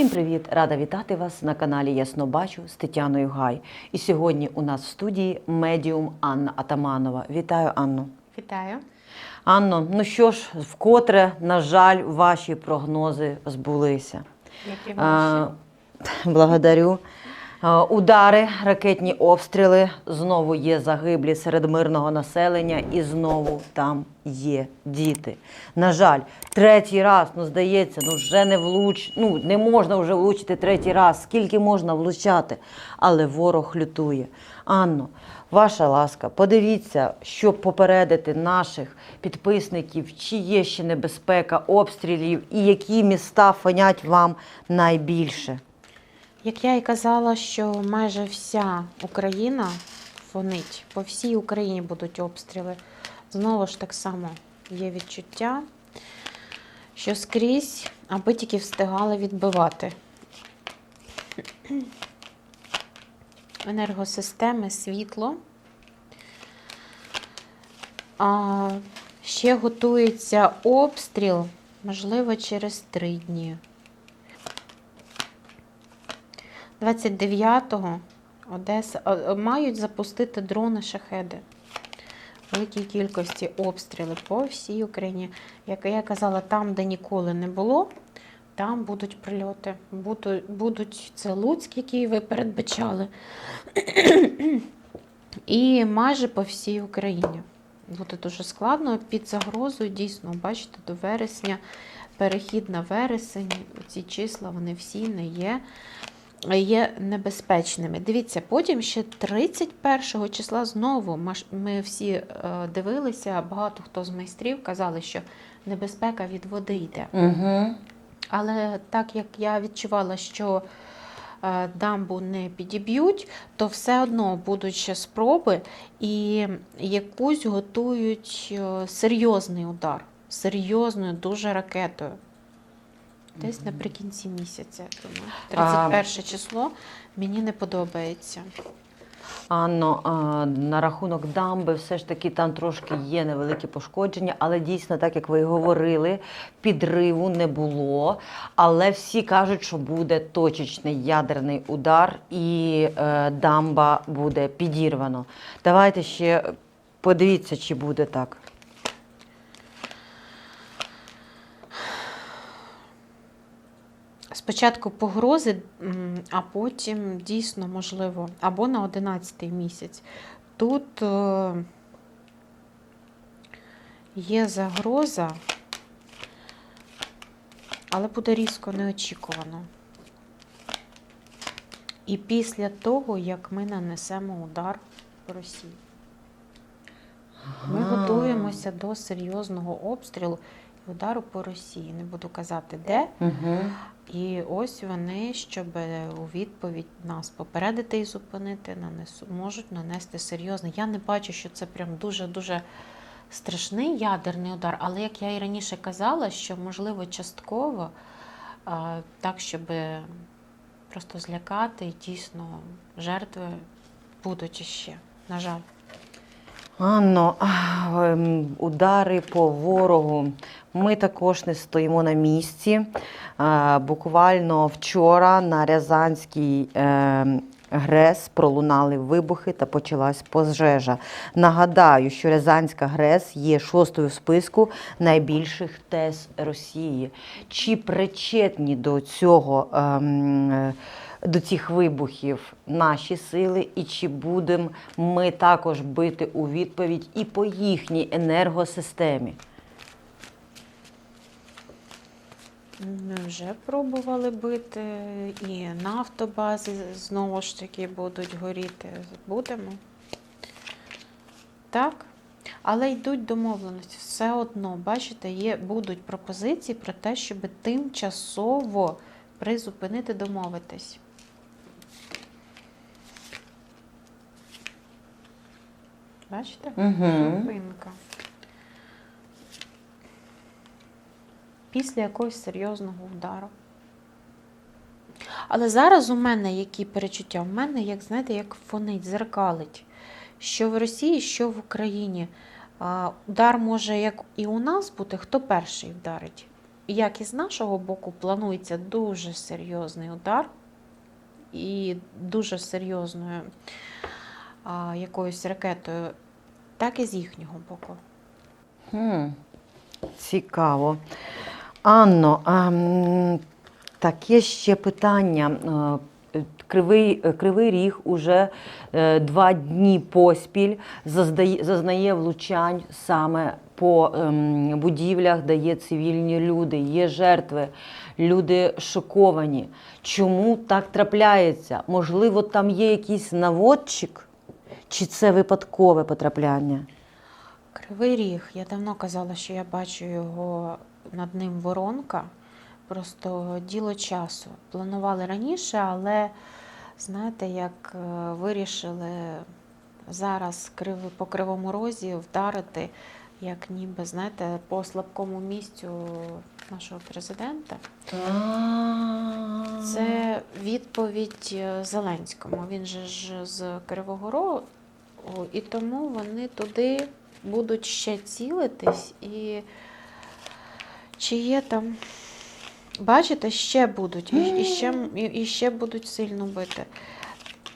Всім привіт! Рада вітати вас на каналі Ясно Бачу з Тетяною Гай. І сьогодні у нас в студії медіум Анна Атаманова. Вітаю, Анну. Вітаю. Анно, ну що ж, вкотре, на жаль, ваші прогнози збулися. Які ваші? благодарю. А, Удари, ракетні обстріли, знову є загиблі серед мирного населення, і знову там є діти. На жаль, третій раз, ну здається, ну вже не влуч, ну не можна вже влучити третій раз. Скільки можна влучати? Але ворог лютує. Анно, ваша ласка, подивіться, щоб попередити наших підписників, чи є ще небезпека обстрілів і які міста фонять вам найбільше. Як я і казала, що майже вся Україна фонить, по всій Україні будуть обстріли. Знову ж так само є відчуття, що скрізь, аби тільки встигали відбивати. Енергосистеми, світло. А ще готується обстріл, можливо, через три дні. 29-го Одеса а, а, мають запустити дрони шахеди. Великій кількості обстріли по всій Україні. Як я казала, там, де ніколи не було, там будуть прильоти. Будуть, будуть це Луцьк, який ви передбачали. І майже по всій Україні. Буде дуже складно. Під загрозою дійсно, бачите, до вересня, перехід на вересень, ці числа вони всі не є є небезпечними. Дивіться, потім ще 31 числа знову ми всі е, дивилися, багато хто з майстрів казали, що небезпека від води йде. Угу. Але так як я відчувала, що е, дамбу не підіб'ють, то все одно будуть ще спроби і якусь готують е, серйозний удар, серйозною дуже ракетою. Десь наприкінці місяця, думаю. А- 31 число мені не подобається. Анно, а, на рахунок дамби, все ж таки там трошки є невеликі пошкодження, але дійсно, так як ви і говорили, підриву не було. Але всі кажуть, що буде точечний ядерний удар і е, дамба буде підірвано. Давайте ще подивіться, чи буде так. Спочатку погрози, а потім дійсно можливо, або на 11 місяць. Тут е, є загроза, але буде різко неочікувано. І після того, як ми нанесемо удар по Росії. Ми готуємося до серйозного обстрілу удару по Росії. Не буду казати де. Угу. І ось вони, щоб у відповідь нас попередити і зупинити, нанесу, можуть нанести серйозний. Я не бачу, що це прям дуже-дуже страшний ядерний удар, але як я і раніше казала, що можливо частково, а, так, щоб просто злякати, і дійсно жертви будуть іще, на жаль. Анно, ем, удари по ворогу. Ми також не стоїмо на місці. Буквально вчора на Рязанський ем, ГРЕС пролунали вибухи та почалась пожежа. Нагадаю, що Рязанська ГРЕС є шостою в списку найбільших ТЕС Росії. Чи причетні до цього? ем, до цих вибухів наші сили, і чи будемо ми також бити у відповідь і по їхній енергосистемі? Ми вже пробували бити, і нафтобази знову ж таки будуть горіти. Будемо. Так. Але йдуть домовленості. Все одно, бачите, є, будуть пропозиції про те, щоб тимчасово призупинити, домовитись. Бачите? Угу. Зупинка. Після якогось серйозного удару. Але зараз у мене які перечуття? У мене, як знаєте, як фонить, зеркалить. Що в Росії, що в Україні. Удар може як і у нас бути, хто перший вдарить. як і з нашого боку, планується дуже серйозний удар і дуже серйозною а, якоюсь ракетою, так і з їхнього боку. Хм, цікаво. Анно, а, м, таке ще питання. Е, Кривий, Кривий Ріг уже е, два дні поспіль зазнає влучань саме по ем, будівлях, де є цивільні люди, є жертви, люди шоковані. Чому так трапляється? Можливо, там є якийсь наводчик, чи це випадкове потрапляння? Кривий ріг. Я давно казала, що я бачу його над ним воронка. Просто діло часу. Планували раніше, але знаєте, як е, вирішили зараз по кривому розі вдарити, як ніби, знаєте, по слабкому місцю нашого президента. Це відповідь е, Зеленському. Він же ж з Кривого Рогу, і тому вони туди будуть ще цілитись. І чи є там. Бачите, ще будуть, і, і, ще, і, і ще будуть сильно бити.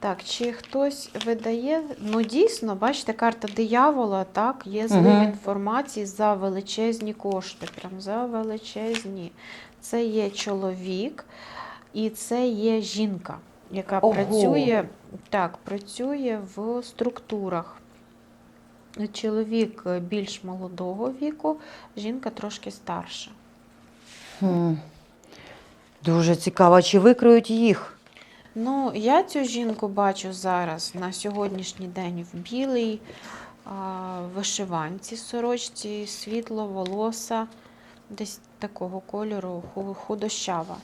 Так, чи хтось видає? Ну, дійсно, бачите, карта диявола, так, є злив Мгм. інформації за величезні кошти. Прям за величезні. Це є чоловік і це є жінка, яка Ого. працює, так, працює в структурах. Чоловік більш молодого віку, жінка трошки старша. Хм. Дуже цікаво, чи викриють їх? Ну, я цю жінку бачу зараз на сьогоднішній день в білій а, вишиванці, сорочці, світло, волоса, десь такого кольору, худощава.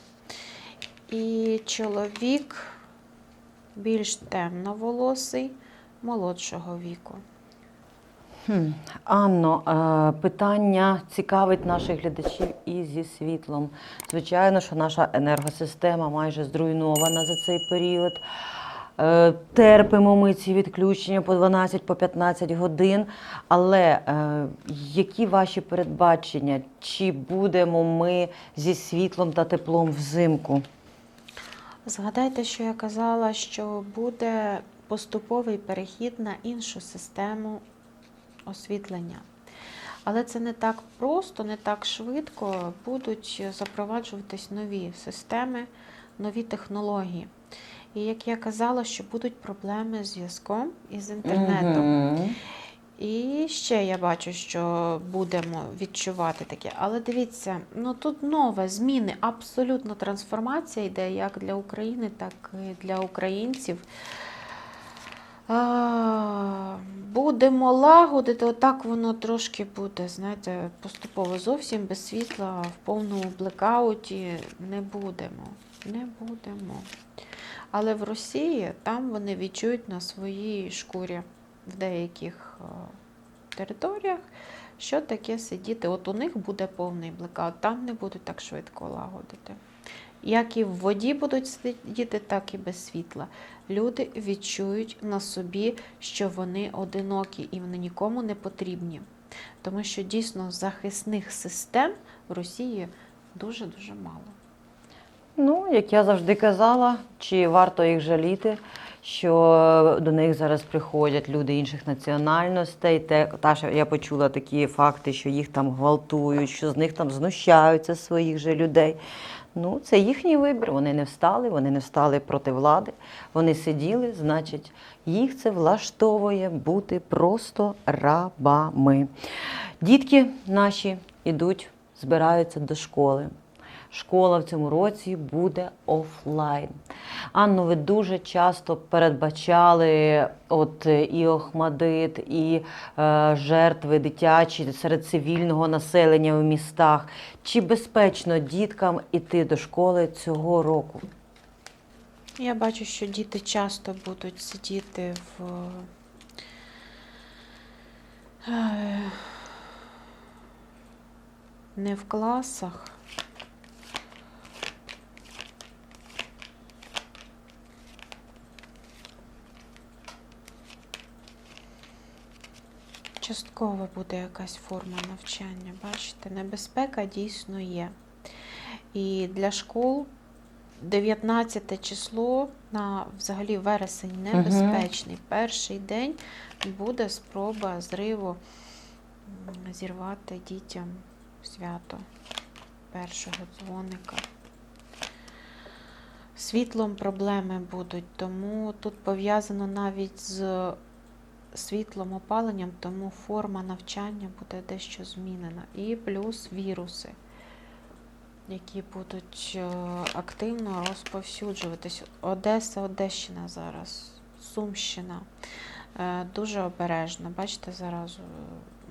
І чоловік більш темноволосий, молодшого віку. Анно, е, питання цікавить наших глядачів і зі світлом. Звичайно, що наша енергосистема майже зруйнована за цей період. Е, Терпимо ми ці відключення по 12 по годин. Але е, які ваші передбачення? Чи будемо ми зі світлом та теплом взимку? Згадайте, що я казала, що буде поступовий перехід на іншу систему освітлення. Але це не так просто, не так швидко будуть запроваджуватись нові системи, нові технології. І як я казала, що будуть проблеми з зв'язком і з інтернетом. І ще я бачу, що будемо відчувати таке. Але дивіться, ну тут нове зміни, абсолютно трансформація йде як для України, так і для українців. Будемо лагодити, отак воно трошки буде, знаєте, поступово зовсім без світла, в повному блекауті не будемо. Не будемо. Але в Росії там вони відчують на своїй шкурі в деяких територіях, що таке сидіти. От у них буде повний блекаут, там не будуть так швидко лагодити. Як і в воді будуть сидіти, так і без світла. Люди відчують на собі, що вони одинокі і вони нікому не потрібні. Тому що дійсно захисних систем в Росії дуже-дуже мало. Ну, як я завжди казала, чи варто їх жаліти, що до них зараз приходять люди інших національностей. Те, та, що я почула такі факти, що їх там гвалтують, що з них там знущаються своїх же людей. Ну, це їхній вибір. Вони не встали, вони не встали проти влади. Вони сиділи, значить, їх це влаштовує бути просто рабами. Дітки наші йдуть, збираються до школи. Школа в цьому році буде офлайн. Анно, ви дуже часто передбачали от і Охмадит, і е, жертви дитячі серед цивільного населення в містах. Чи безпечно діткам іти до школи цього року? Я бачу, що діти часто будуть сидіти в е, не в класах. Частково буде якась форма навчання. Бачите, небезпека дійсно є. І для школ 19 число на взагалі вересень небезпечний. Перший день буде спроба зриву зірвати дітям свято першого дзвоника. Світлом проблеми будуть, тому тут пов'язано навіть з світлом опаленням, тому форма навчання буде дещо змінена. І плюс віруси, які будуть е, активно розповсюджуватись. Одеса, Одещина зараз, Сумщина. Е, Дуже обережно. Бачите, зараз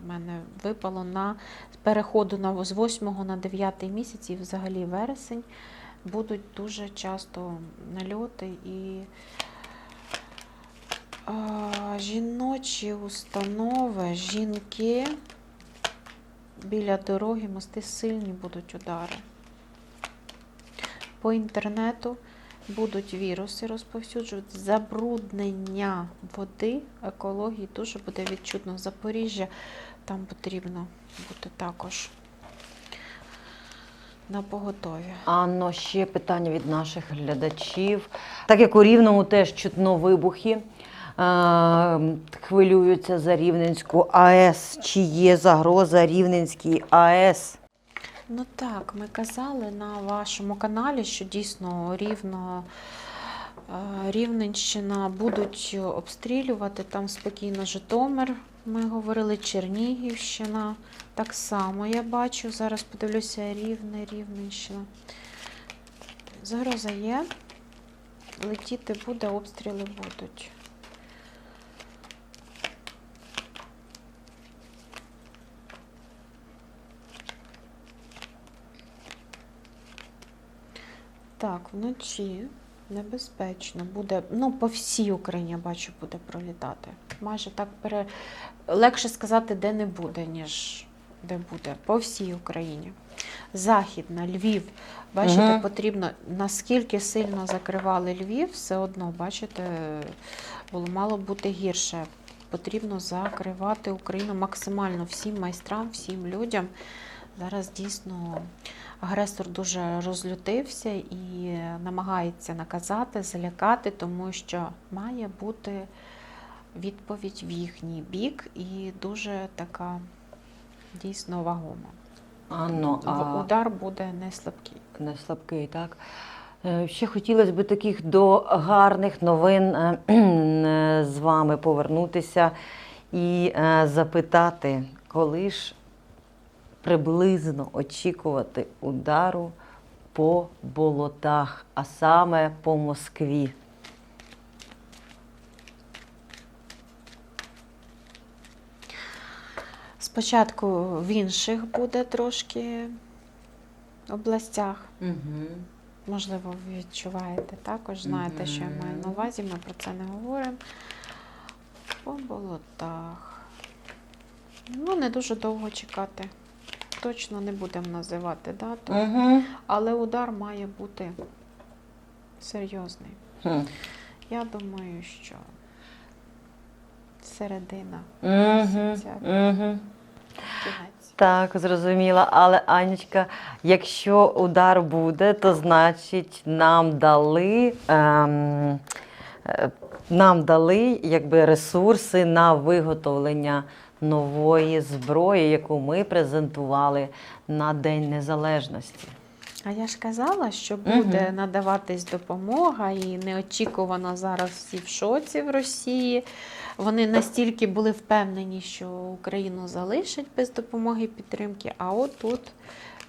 в мене випало на переходу на з 8 на 9 місяць і взагалі вересень будуть дуже часто нальоти і жіночі установи, жінки біля дороги, мости сильні будуть удари. По інтернету будуть віруси розповсюджувати, забруднення води, екології дуже буде відчутно. Запоріжжя там потрібно бути також на поготові. Анно, ще питання від наших глядачів. Так як у Рівному теж чутно вибухи, хвилюються за Рівненську АЕС. Чи є загроза Рівненській АЕС? Ну так, ми казали на вашому каналі, що дійсно рівно. е, Рівненщина будуть обстрілювати там спокійно Житомир. Ми говорили Чернігівщина. Так само я бачу. Зараз подивлюся Рівне, Рівненщина. Загроза є. Летіти буде, обстріли будуть. Так, вночі небезпечно буде. Ну, по всій Україні я бачу, буде пролітати. Майже так пере... легше сказати, де не буде, ніж де буде. По всій Україні. Західна, Львів. Бачите, Мгм. потрібно, наскільки сильно закривали Львів, все одно, бачите, було мало бути гірше. Потрібно закривати Україну максимально всім майстрам, всім людям. Зараз дійсно агресор дуже розлютився і намагається наказати, залякати, тому що має бути відповідь в їхній бік і дуже така дійсно вагома. Анно, а Удар буде не слабкий. не слабкий, так? Е, Ще хотілося б таких до гарних новин е, е, з вами повернутися і запитати, коли ж приблизно очікувати удару по болотах, а саме по Москві. Спочатку в інших буде трошки областях. Угу. Можливо, ви відчуваєте також, знаєте, що я маю на увазі, ми про це не говоримо. По болотах. Ну, не дуже довго чекати. Точно не будемо називати дату, Угу. але удар має бути серйозний. Я думаю, що середина Угу. Угу. кінець. Так, зрозуміла. Але Анечка, якщо удар буде, то значить нам дали. Ем, е, нам дали якби, ресурси на виготовлення нової зброї, яку ми презентували на День Незалежності. А я ж казала, що буде надаватись допомога, і неочікувано зараз всі в шоці в Росії. Вони настільки були впевнені, що Україну залишать без допомоги і підтримки, а от тут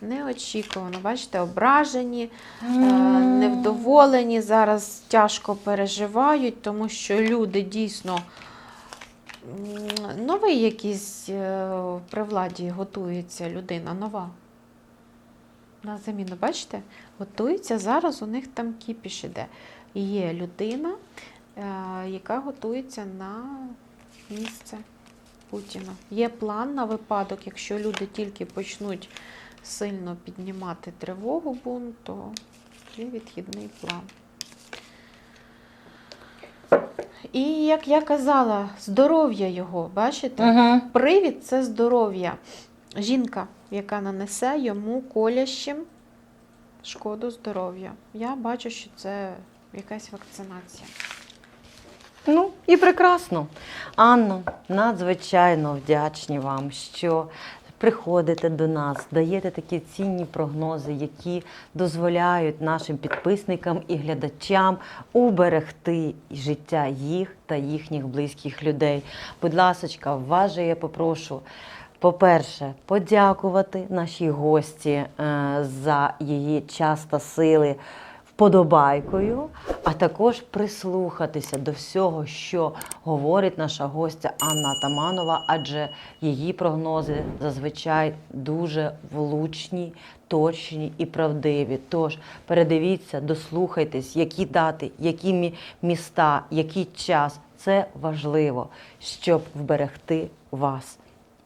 неочікувано. Бачите, ображені, е, невдоволені, зараз тяжко переживають, тому що люди дійсно новий якийсь е, при владі готується людина нова. На заміну, бачите, готується зараз, у них там кіпіш іде. Є людина, е, яка готується на місце Путіна. Є план на випадок, якщо люди тільки почнуть сильно піднімати тривогу бунт, то є відхідний план. І як я казала, здоров'я його, бачите? Угу. Привід це здоров'я. Жінка, яка нанесе йому колящим шкоду здоров'ю. Я бачу, що це якась вакцинація. Ну і прекрасно. Анно, надзвичайно вдячні вам, що приходите до нас, даєте такі цінні прогнози, які дозволяють нашим підписникам і глядачам уберегти життя їх та їхніх близьких людей. Будь ласочка, вас же я попрошу. По-перше, подякувати нашій гості е, за її час та сили вподобайкою, а також прислухатися до всього, що говорить наша гостя Анна Атаманова, адже її прогнози зазвичай дуже влучні, точні і правдиві. Тож передивіться, дослухайтесь, які дати, які міста, який час. Це важливо, щоб вберегти вас.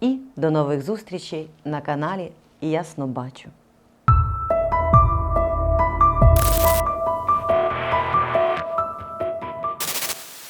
І до нових зустрічей на каналі Ясно Бачу.